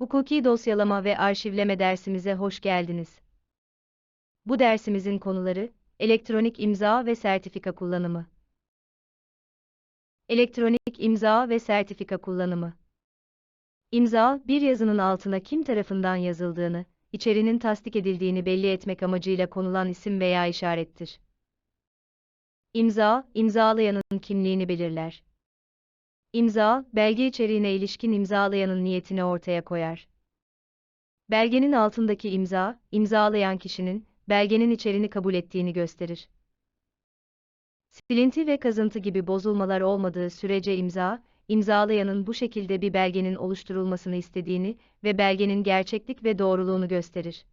Hukuki dosyalama ve arşivleme dersimize hoş geldiniz. Bu dersimizin konuları, elektronik imza ve sertifika kullanımı. Elektronik imza ve sertifika kullanımı. İmza, bir yazının altına kim tarafından yazıldığını, içerinin tasdik edildiğini belli etmek amacıyla konulan isim veya işarettir. İmza, imzalayanın kimliğini belirler. İmza, belge içeriğine ilişkin imzalayanın niyetini ortaya koyar. Belgenin altındaki imza, imzalayan kişinin, belgenin içeriğini kabul ettiğini gösterir. Silinti ve kazıntı gibi bozulmalar olmadığı sürece imza, imzalayanın bu şekilde bir belgenin oluşturulmasını istediğini ve belgenin gerçeklik ve doğruluğunu gösterir.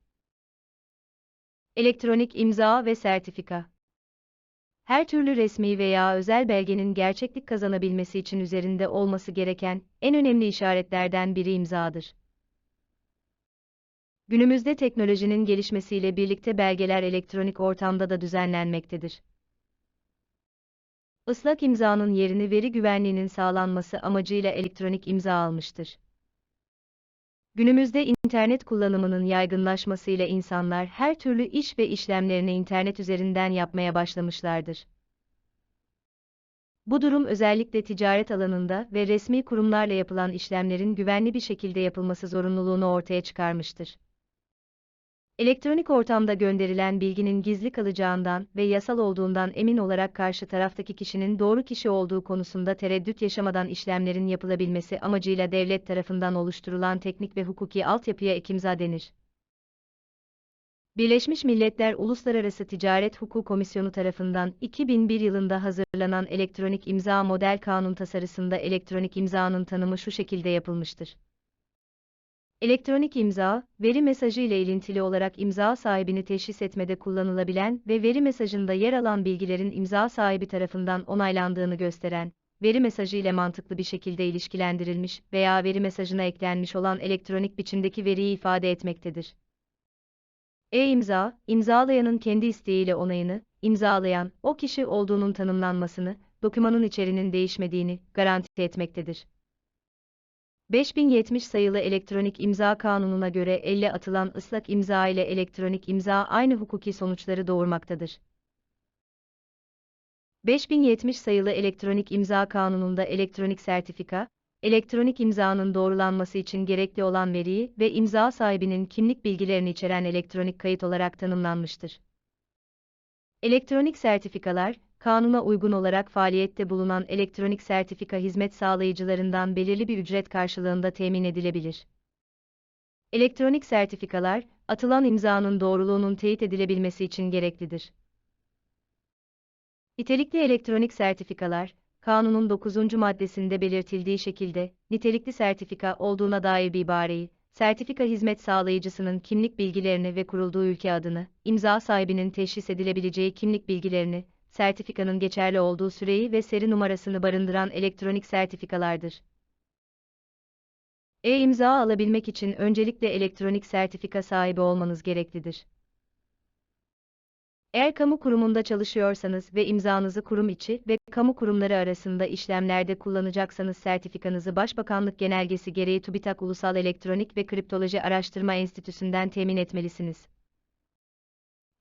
Elektronik imza ve sertifika her türlü resmi veya özel belgenin gerçeklik kazanabilmesi için üzerinde olması gereken en önemli işaretlerden biri imzadır. Günümüzde teknolojinin gelişmesiyle birlikte belgeler elektronik ortamda da düzenlenmektedir. Islak imzanın yerini veri güvenliğinin sağlanması amacıyla elektronik imza almıştır. Günümüzde internet kullanımının yaygınlaşmasıyla insanlar her türlü iş ve işlemlerini internet üzerinden yapmaya başlamışlardır. Bu durum özellikle ticaret alanında ve resmi kurumlarla yapılan işlemlerin güvenli bir şekilde yapılması zorunluluğunu ortaya çıkarmıştır. Elektronik ortamda gönderilen bilginin gizli kalacağından ve yasal olduğundan emin olarak karşı taraftaki kişinin doğru kişi olduğu konusunda tereddüt yaşamadan işlemlerin yapılabilmesi amacıyla devlet tarafından oluşturulan teknik ve hukuki altyapıya ekimza denir. Birleşmiş Milletler Uluslararası Ticaret Hukuku Komisyonu tarafından 2001 yılında hazırlanan elektronik imza model kanun tasarısında elektronik imzanın tanımı şu şekilde yapılmıştır. Elektronik imza, veri mesajı ile ilintili olarak imza sahibini teşhis etmede kullanılabilen ve veri mesajında yer alan bilgilerin imza sahibi tarafından onaylandığını gösteren, veri mesajı ile mantıklı bir şekilde ilişkilendirilmiş veya veri mesajına eklenmiş olan elektronik biçimdeki veriyi ifade etmektedir. E-imza, imzalayanın kendi isteğiyle onayını, imzalayan, o kişi olduğunun tanımlanmasını, dokümanın içeriğinin değişmediğini garanti etmektedir. 5070 sayılı elektronik imza kanununa göre elle atılan ıslak imza ile elektronik imza aynı hukuki sonuçları doğurmaktadır. 5070 sayılı elektronik imza kanununda elektronik sertifika, elektronik imzanın doğrulanması için gerekli olan veriyi ve imza sahibinin kimlik bilgilerini içeren elektronik kayıt olarak tanımlanmıştır. Elektronik sertifikalar, kanuna uygun olarak faaliyette bulunan elektronik sertifika hizmet sağlayıcılarından belirli bir ücret karşılığında temin edilebilir. Elektronik sertifikalar, atılan imzanın doğruluğunun teyit edilebilmesi için gereklidir. Nitelikli elektronik sertifikalar, kanunun 9. maddesinde belirtildiği şekilde, nitelikli sertifika olduğuna dair bir ibareyi, sertifika hizmet sağlayıcısının kimlik bilgilerini ve kurulduğu ülke adını, imza sahibinin teşhis edilebileceği kimlik bilgilerini, sertifikanın geçerli olduğu süreyi ve seri numarasını barındıran elektronik sertifikalardır. E-imza alabilmek için öncelikle elektronik sertifika sahibi olmanız gereklidir. Eğer kamu kurumunda çalışıyorsanız ve imzanızı kurum içi ve kamu kurumları arasında işlemlerde kullanacaksanız sertifikanızı Başbakanlık Genelgesi gereği TÜBİTAK Ulusal Elektronik ve Kriptoloji Araştırma Enstitüsü'nden temin etmelisiniz.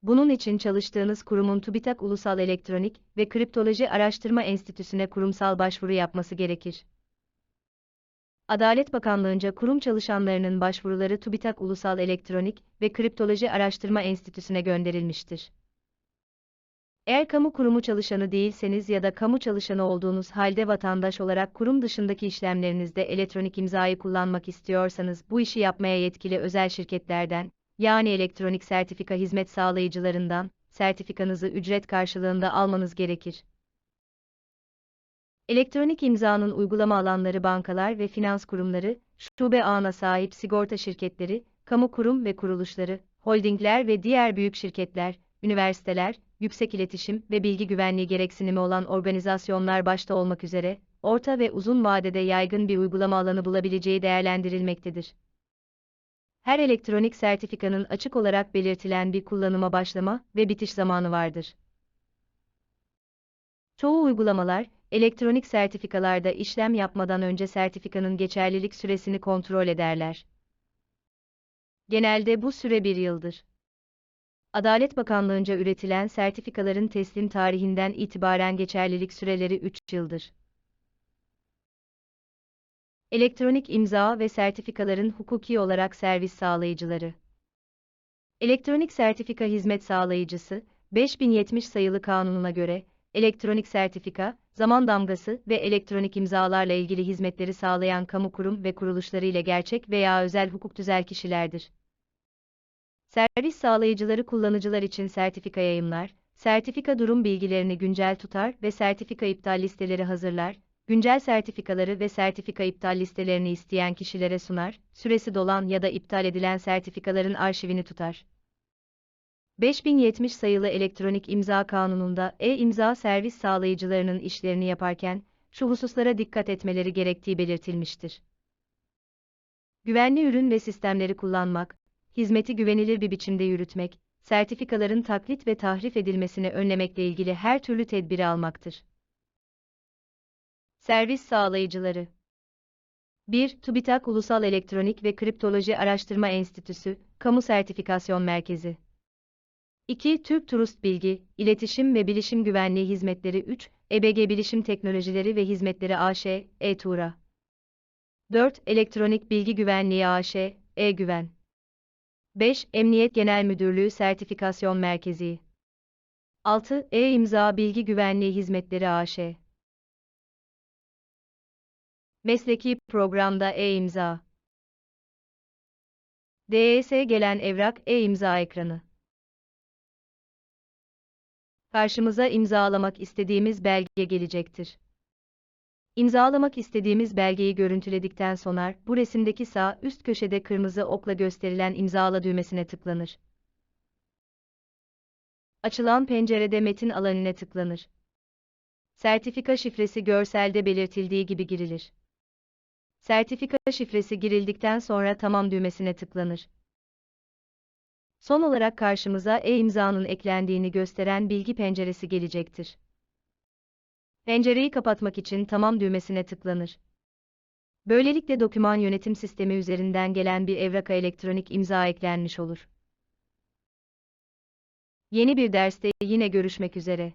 Bunun için çalıştığınız kurumun TÜBİTAK Ulusal Elektronik ve Kriptoloji Araştırma Enstitüsü'ne kurumsal başvuru yapması gerekir. Adalet Bakanlığı'nca kurum çalışanlarının başvuruları TÜBİTAK Ulusal Elektronik ve Kriptoloji Araştırma Enstitüsü'ne gönderilmiştir. Eğer kamu kurumu çalışanı değilseniz ya da kamu çalışanı olduğunuz halde vatandaş olarak kurum dışındaki işlemlerinizde elektronik imzayı kullanmak istiyorsanız bu işi yapmaya yetkili özel şirketlerden, yani elektronik sertifika hizmet sağlayıcılarından, sertifikanızı ücret karşılığında almanız gerekir. Elektronik imzanın uygulama alanları bankalar ve finans kurumları, şube ağına sahip sigorta şirketleri, kamu kurum ve kuruluşları, holdingler ve diğer büyük şirketler, üniversiteler, yüksek iletişim ve bilgi güvenliği gereksinimi olan organizasyonlar başta olmak üzere, orta ve uzun vadede yaygın bir uygulama alanı bulabileceği değerlendirilmektedir her elektronik sertifikanın açık olarak belirtilen bir kullanıma başlama ve bitiş zamanı vardır. Çoğu uygulamalar, elektronik sertifikalarda işlem yapmadan önce sertifikanın geçerlilik süresini kontrol ederler. Genelde bu süre bir yıldır. Adalet Bakanlığı'nca üretilen sertifikaların teslim tarihinden itibaren geçerlilik süreleri 3 yıldır. Elektronik imza ve sertifikaların hukuki olarak servis sağlayıcıları. Elektronik sertifika hizmet sağlayıcısı, 5070 sayılı kanununa göre, elektronik sertifika, zaman damgası ve elektronik imzalarla ilgili hizmetleri sağlayan kamu kurum ve kuruluşları ile gerçek veya özel hukuk tüzel kişilerdir. Servis sağlayıcıları kullanıcılar için sertifika yayımlar, sertifika durum bilgilerini güncel tutar ve sertifika iptal listeleri hazırlar, güncel sertifikaları ve sertifika iptal listelerini isteyen kişilere sunar, süresi dolan ya da iptal edilen sertifikaların arşivini tutar. 5070 sayılı elektronik imza kanununda e-imza servis sağlayıcılarının işlerini yaparken şu hususlara dikkat etmeleri gerektiği belirtilmiştir. Güvenli ürün ve sistemleri kullanmak, hizmeti güvenilir bir biçimde yürütmek, sertifikaların taklit ve tahrif edilmesini önlemekle ilgili her türlü tedbiri almaktır. Servis sağlayıcıları 1. TÜBİTAK Ulusal Elektronik ve Kriptoloji Araştırma Enstitüsü, Kamu Sertifikasyon Merkezi 2. Türk Turist Bilgi, İletişim ve Bilişim Güvenliği Hizmetleri 3. EBG Bilişim Teknolojileri ve Hizmetleri AŞ, E-Tura 4. Elektronik Bilgi Güvenliği AŞ, E-Güven 5. Emniyet Genel Müdürlüğü Sertifikasyon Merkezi 6. E-İmza Bilgi Güvenliği Hizmetleri AŞ Mesleki Programda E-İmza DES gelen evrak e-imza ekranı. Karşımıza imzalamak istediğimiz belge gelecektir. İmzalamak istediğimiz belgeyi görüntüledikten sonra bu resimdeki sağ üst köşede kırmızı okla gösterilen imzala düğmesine tıklanır. Açılan pencerede metin alanına tıklanır. Sertifika şifresi görselde belirtildiği gibi girilir. Sertifika şifresi girildikten sonra tamam düğmesine tıklanır. Son olarak karşımıza e-imzanın eklendiğini gösteren bilgi penceresi gelecektir. Pencereyi kapatmak için tamam düğmesine tıklanır. Böylelikle doküman yönetim sistemi üzerinden gelen bir evraka elektronik imza eklenmiş olur. Yeni bir derste yine görüşmek üzere.